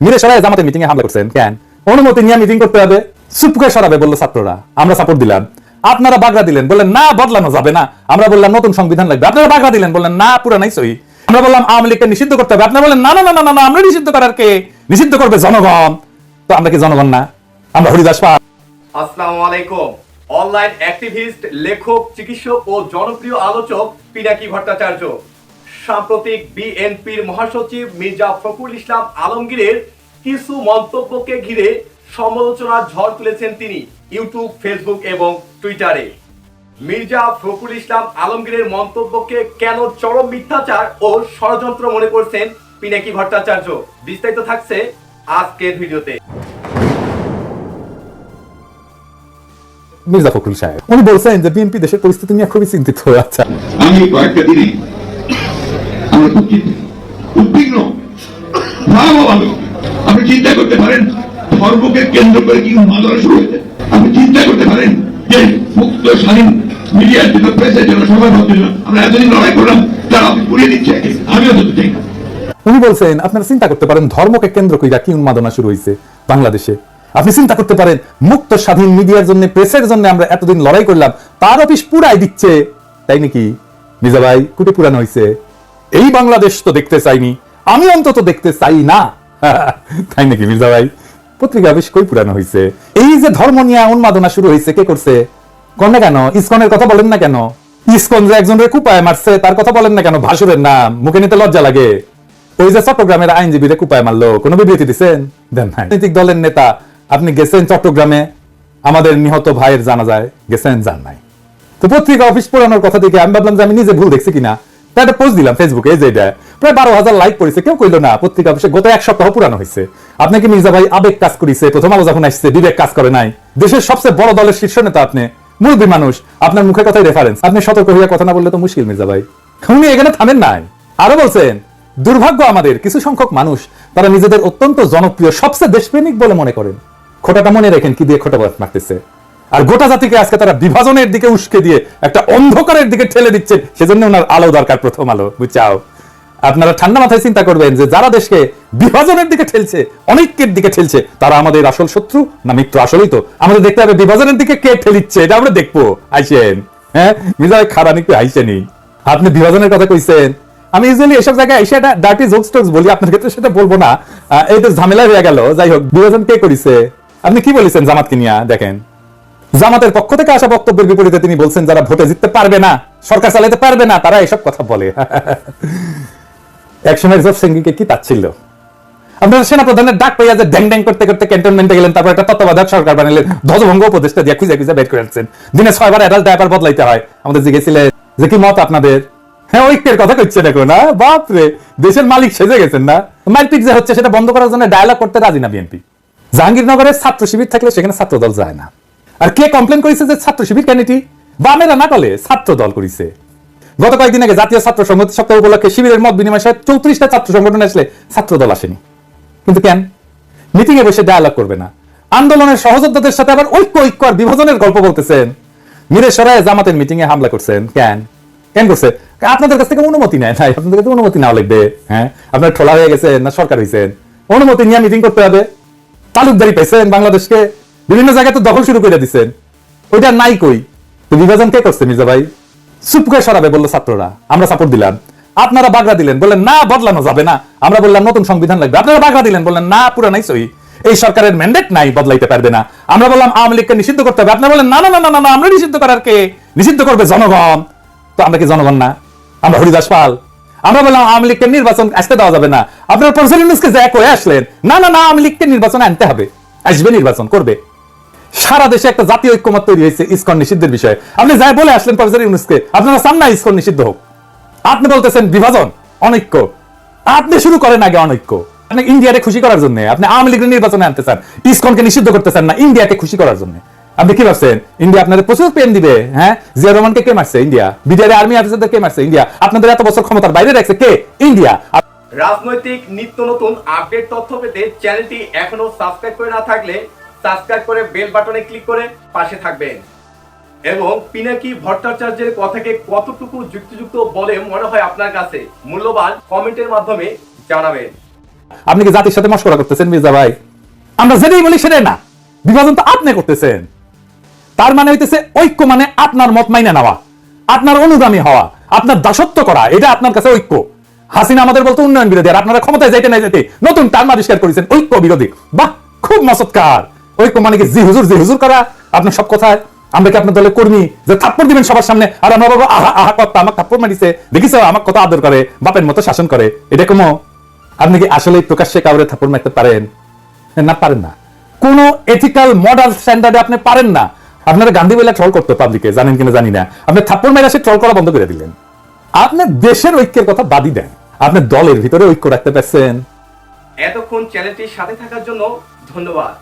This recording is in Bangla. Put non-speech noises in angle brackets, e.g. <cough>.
মিরে সরাই জামাতের মিটিং এ হামলা করছেন। কেন? অনুমতি নিয়ে মিটিং করতে হবে। চুপকে সরাবে বলল ছাত্ররা। আমরা সাপোর্ট দিলাম। আপনারা বাগড়া দিলেন। বললেন না বদলানো যাবে না। আমরা বললাম নতুন সংবিধান লাগবে। আপনারা বাগড়া দিলেন। বললেন না পুরানাই সই। আমরা বললাম আওয়ামী লীগকে নিষিদ্ধ করতে হবে। আপনারা বললেন না না না না, না আমরা নিষিদ্ধ করার কে? নিষিদ্ধ করবে জনগণ। তো আমরা কি জনগণ না? আমরা হরিদাস পাল। আসসালামু আলাইকুম। অনলাইন অ্যাক্টিভিস্ট লেখক চিকিৎসক ও জনপ্রিয় আলোচক পিনাকি ভট্টাচার্য। সাম্প্রতিক বিএনপির মহাসচিব মির্জা ফখরুল ইসলাম আলমগীরের কিছু মন্তব্যকে ঘিরে সমালোচনার ঝড় তুলেছেন তিনি ইউটিউব ফেসবুক এবং টুইটারে। মির্জা ফখরুল ইসলাম আলমগীরের মন্তব্যকে কেন চরম মিথ্যাচার ও ষড়যন্ত্র মনে করছেন পিনাকি ভট্টাচার্য? বিস্তারিত থাকছে আজকের ভিডিওতে। মির্জা ফখরুল সাহেব উনি বলছেন যে বিএনপি দেশের পরিস্থিতি নিয়ে খুবই চিন্তিত আচ্ছা আমি কয়েকটা দিনে আমরা খুব চিন্তিত উদ্বিগ্ন ভালো আপনি চিন্তা করতে পারেন, ধর্মকে কেন্দ্র করে কি উন্মাদনা হয়েছে? আপনি চিন্তা করতে পারেন যে মুক্ত, স্বাধীন মিডিয়ার জন্য প্রেসের জন্য সবার জন্য আমরা এতদিন লড়াই করলাম, তারা আপনি পুড়িয়ে দিচ্ছে। আমিও তো চাই উনি বলছেন, আপনারা চিন্তা করতে পারেন, ধর্মকে কেন্দ্র কইরা কি উন্মাদনা শুরু হয়েছে বাংলাদেশে। আপনি চিন্তা করতে পারেন, মুক্ত, স্বাধীন মিডিয়ার জন্য, প্রেসের জন্য আমরা এতদিন লড়াই করলাম, তার অফিস পুরাই দিচ্ছে। তাই নাকি? মিজা ভাই, কুটি পুরানো হয়েছে। এই বাংলাদেশ তো দেখতে চাইনি, আমি অন্তত দেখতে চাই না। <laughs> তাই নাকি মির্জা ভাই? পত্রিকা অফিস কই পুরানো হয়েছে এই যে ধর্ম নিয়ে উন্মাদনা শুরু হয়েছে কে করছে? কোন কেন? ইসকনের কথা বলেন না কেন? ইসকন যে একজনের কুপায় মারছে, তার কথা বলেন না কেন? ভাসুরের নাম, মুখে নিতে লজ্জা লাগে। ওই যে চট্টগ্রামের আইনজীবীরা কুপায় মারলো, কোনো বিবৃতি দিচ্ছেন দেন রাজনৈতিক দলের নেতা, আপনি গেছেন চট্টগ্রামে? আমাদের নিহত ভাইয়ের জানা যায়, গেছেন যান নাই। তো পত্রিকা অফিস পড়ানোর কথা থেকে আমি ভাবলাম যে আমি নিজে ভুল দেখছি কিনা। তাই একটা পোস্ট দিলাম ফেসবুকে যে এটা। প্রায় বারো হাজার লাইক কেউ কইলো না, পত্রিকা অফিসে গত এক সপ্তাহ পুরানো হয়েছে আপনাকে মির্জা ভাই আবেগ কাজ করেছে? প্রথম আলো যখন আসছে, বিবেক কাজ করে নাই। দেশের সবচেয়ে বড় দলের শীর্ষ নেতা আপনি। মুরব্বী মানুষ, আপনার মুখের কথাই রেফারেন্স আপনি সতর্ক হইয়া কথা না বললে তো মুশকিল, মির্জা ভাই। উনি এখানে থামেন নাই। আরও বলছেন, দুর্ভাগ্য আমাদের, কিছু সংখ্যক মানুষ, তারা নিজেদের অত্যন্ত জনপ্রিয়, সবচেয়ে দেশপ্রেমিক বলে মনে করেন। খোটাটা মনে রেখেন কি দিয়ে খোটা মারতেছে। আর গোটা জাতিকে আজকে তারা বিভাজনের দিকে উস্কে দিয়ে একটা অন্ধকারের দিকে ঠেলে দিচ্ছে সেজন্য ওনার আলো দরকার প্রথম আলো। বুঝছাও? আপনারা ঠান্ডা মাথায় চিন্তা করবেন যে যারা দেশকে বিভাজনের দিকে ঠেলছে, অনেকের দিকে ঠেলছে, তারা আমাদের আসল শত্রু না মিত্র আসলেই তো? আমাদের দেখতে হবে বিভাজনের দিকে কে ঠেলিচ্ছে, এটা আমরা দেখব। আইসেন। হ্যাঁ? মিজাই খারাপ একটু আইসেনি। আপনি বিভাজনের কথা কইছেন। আমি ইউজুয়ালি এসব জায়গায় এসে একটা ডার্টি জোকস টোকস বলি আপনার ক্ষেত্রে সেটা বলব না। এই তো ঝামেলা হয়ে গেল। যাই হোক, বিভাজন কে করেছে? আপনি কি বলেছেন জামাতকে নিয়ে? দেখেন। জামাতের পক্ষ থেকে আসা বক্তব্যের বিপরীতে তিনি বলছেন, যারা ভোটে জিততে পারবে না, সরকার চালাতে পারবে না, তারা এসব কথা বলে। <laughs> একসময় রিজার্ভ সিংকে কি তাচ্ছিল আপনারা সেনাপ্রধানের ডাক পাইয়া যে ড্যাং ড্যাং করতে করতে ক্যান্টনমেন্টে গেলেন, তারপর একটা তত্ত্বাবধায়ক সরকার বানালেন ধ্বজভঙ্গ উপদেশটা দিয়ে খুঁজে খুঁজে বের করে আনছেন দিনে ছয়বার অ্যাডাল্ট ডায়াপার বদলাইতে হয়। আমাদের জিজ্ঞেসিলে যে কি মত আপনাদের? হ্যাঁ ঐক্যের কথা কইছে দেখো না? বাপরে, দেশের মালিক সেজে গেছেন না? মারপিট যে হচ্ছে, সেটা বন্ধ করার জন্য ডায়ালগ করতে রাজি না বিএনপি। জাহাঙ্গীরনগরের ছাত্র শিবির থাকলে সেখানে ছাত্র দল যায় না। আর কে কমপ্লেন করেছে যে ছাত্র শিবির কেন এটি বামেরা না কলে ছাত্র দল করেছে। গত কয়েকদিন আগে জাতীয় ছাত্র সংহতি সপ্তাহ উপলক্ষে শিবিরের মত বিনিময় সহ চৌত্রিশটা ছাত্র সংগঠন আসলে ছাত্র দল আসেনি। কিন্তু কেন? মিটিং এ বসে ডায়ালগ করবে না। আন্দোলনের সহযোদ্ধাদের সাথে আবার ঐক্য ঐক্য আর বিভাজনের গল্প বলতেছেন। মিরে সরায় জামাতের মিটিং এ হামলা করছেন। কেন? কেন করছে? আপনাদের কাছ থেকে অনুমতি নেয় নাই। আপনাদের কাছে অনুমতি নেওয়া লাগবে। হ্যাঁ? আপনার ঠোলা হয়ে গেছে না সরকার হয়েছেন অনুমতি নিয়ে মিটিং করতে হবে। তালুকদারি পাইছেন বাংলাদেশকে। বিভিন্ন জায়গায় তো দখল শুরু করে দিচ্ছেন ওইটা নাই কই? তো বিভাজন কে করছে মির্জা ভাই? চুপকে সরাবে বলল ছাত্ররা। আমরা সাপোর্ট দিলাম। আপনারা বাগড়া দিলেন। বললেন না বদলানো যাবে না। আমরা বললাম নতুন সংবিধান লাগবে। আপনারা বাগড়া দিলেন। বললেন না পুরো নাই সই। এই সরকারের ম্যান্ডেট নাই বদলাইতে পারবে না। আমরা বললাম আওয়ামী লীগকে নিষিদ্ধ করতে হবে। আপনারা বললেন না না না না, না না আমরা নিষিদ্ধ করার কে? নিষিদ্ধ করবে জনগণ। তো আমরা কি জনগণ না? আমরা হরিদাস পাল। আমরা বললাম আওয়ামী লীগকে নির্বাচন আসতে দেওয়া যাবে না। আপনার প্রফেসর ইউনুসকে যা করে আসলেন না না না আওয়ামী লীগকে নির্বাচনে আনতে হবে। আসবে নির্বাচন করবে। সারা দেশে একটা জাতীয় ঐক্যমত তৈরি হয়েছে ইসকন নিষিদ্ধের বিষয়ে। আপনি যাই বলে আসলেন, প্রফেসর ইউনুসকে, আপনারা চান না ইসকন নিষিদ্ধ হোক। আপনি বলতেছেন বিভাজন, অনৈক্য। আপনি শুরু করেন আগে অনৈক্য। আপনি ইন্ডিয়াকে খুশি করার জন্য, আপনি আওয়ামী লীগের নির্বাচনে আনতে চান, ইসকনকে নিষিদ্ধ করতে চান না, ইন্ডিয়াকে খুশি করার জন্য। আপনি কি ভাবছেন, ইন্ডিয়া আপনাদের প্রচুর পেন দিবে হ্যাঁ? জিয়া রহমানকে কে মারছে, ইন্ডিয়া? বিডিআর আর্মি অফিসারদের কে মারছে, ইন্ডিয়া? আপনাদের এত বছর ক্ষমতার বাইরে রাখছে কে? ইন্ডিয়া। রাজনৈতিক নিত্য নতুন আপডেট তথ্য পেতে চ্যানেলটি এখনও সাবস্ক্রাইব করে না থাকলে সাবস্ক্রাইব করে বেল বাটনে ক্লিক করে পাশে থাকবেন। এবং পিনাকি ভট্টাচার্যের কথাকে কতটুকু যুক্তিযুক্ত বলে মনে হয় আপনার কাছে, মূল্যবান কমেন্টের মাধ্যমে জানাবেন। আপনি কি জাতির সাথে মস্করা করতেছেন, মির্জা ভাই? আমরা যেটাই বলি সেটাই না। বিভাজন তো আপনি করতেছেন। তার মানে হইতেছে ঐক্য মানে আপনার মত মাইনে নেওয়া, আপনার অনুগামী হওয়া, আপনার দাসত্ব করা, এটা আপনার কাছে ঐক্য। হাসিনা আমাদের বলতো উন্নয়ন বিরোধী, আর আপনারা ক্ষমতায় যাইতে না যেতে নতুন টার্ম আবিষ্কার করেছেন ঐক্য বিরোধী। বাহ, খুব মসৎকার। ঐক্য মানে কি জি হুজুর জি হুজুর করা? আপনার সব কথায়। আমরা কি আপনার দলের কর্মী? যে থাপ্পড় দিবেন সবার সামনে। আর আমরা বাবা আহা আহা কথা আমার থাপ্পড় মারিছে। দেখিস আমার কথা আদর করে। বাপের মতো শাসন করে। এটা কোনো আপনি কি আসলে প্রকাশ্যে কাউরে থাপ্পড় মারতে পারেন? না পারেন না। কোন এথিক্যাল মডাল স্ট্যান্ডার্ডে আপনি পারেন না। আপনারা গান্ধী বলে ট্রল করতে পাবলিকে জানেন কিনা জানি না। আপনি থাপ্পড় মেরে সে ট্রল করা বন্ধ করে দিলেন। আপনি দেশের ঐক্যের কথা বাদই দেন। আপনি দলের ভিতরে ঐক্য রাখতে পারছেন। এতক্ষণ চ্যানেলটির সাথে থাকার জন্য ধন্যবাদ।